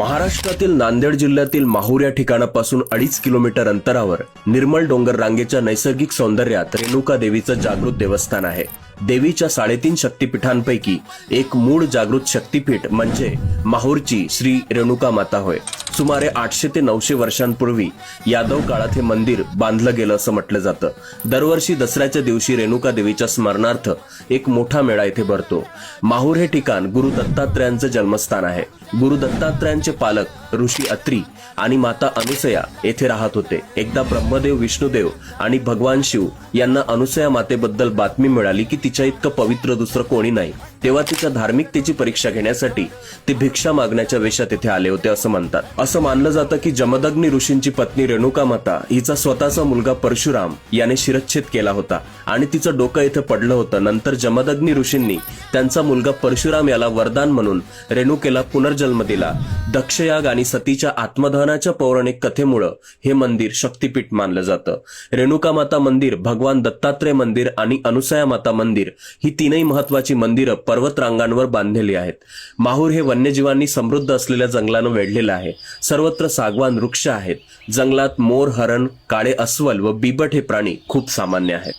महाराष्ट्रातील नांदेड जिल्ह्यातील माहूर या ठिकाणापासून अडीच किलोमीटर अंतरावर निर्मल डोंगर रांगेच्या नैसर्गिक सौंदर्यात रेणुका देवीचं जागृत देवस्थान आहे. देवीच्या साडेतीन शक्तीपीठांपैकी एक मूळ जागृत शक्तिपीठ म्हणजे माहूरची श्री रेणुका माता होय. सुमारे आठशे ते नऊशे वर्षांपूर्वी यादव काळात हे मंदिर बांधलं गेलं असं म्हटलं जातं. दरवर्षी दसऱ्याच्या दिवशी रेणुका देवीच्या स्मरणार्थ एक मोठा मेळा इथे भरतो. माहूर हे ठिकाण गुरु दत्तात्रयांचं जन्मस्थान आहे. गुरु दत्तात्रयांचे पालक ऋषी अत्री आणि माता अनुसया येथे राहत होते. एकदा ब्रह्मदेव विष्णुदेव आणि भगवान शिव यांना अनुसया मातेबद्दल बातमी मिळाली की तिच्या इतकं पवित्र दुसरं कोणी नाही. तेव्हा तिच्या धार्मिकतेची परीक्षा घेण्यासाठी ते भिक्षा मागण्याच्या वेशात येथे आले होते असं म्हणतात. असं मानलं जातं की जमदग्नी ऋषींची पत्नी रेणुका माता हिचा स्वतःचा मुलगा परशुराम याने शिरच्छेद केला होता आणि तिचं डोकं इथं पडलं होतं. नंतर जमदग्नी ऋषींनी त्यांचा मुलगा परशुराम याला वरदान म्हणून रेणुकेला पुनर्जन्म दिला. दक्षयाग आणि सतीच्या आत्मदहनाच्या पौराणिक कथेमुळं हे मंदिर शक्तिपीठ मानलं जातं. रेणुका माता मंदिर भगवान दत्तात्रय मंदिर आणि अनुसया माता मंदिर ही तीनही महत्वाची मंदिरं पर्वतरांगांवर बांधलेली आहेत. माहूर हे वन्यजीवांनी समृद्ध असलेल्या जंगलानं वेढलेलं आहे. सर्वत्र सागवान वृक्ष आहेत. जंगलात मोर हरण काळे अस्वल व बिबट हे प्राणी खूप सामान्य आहेत.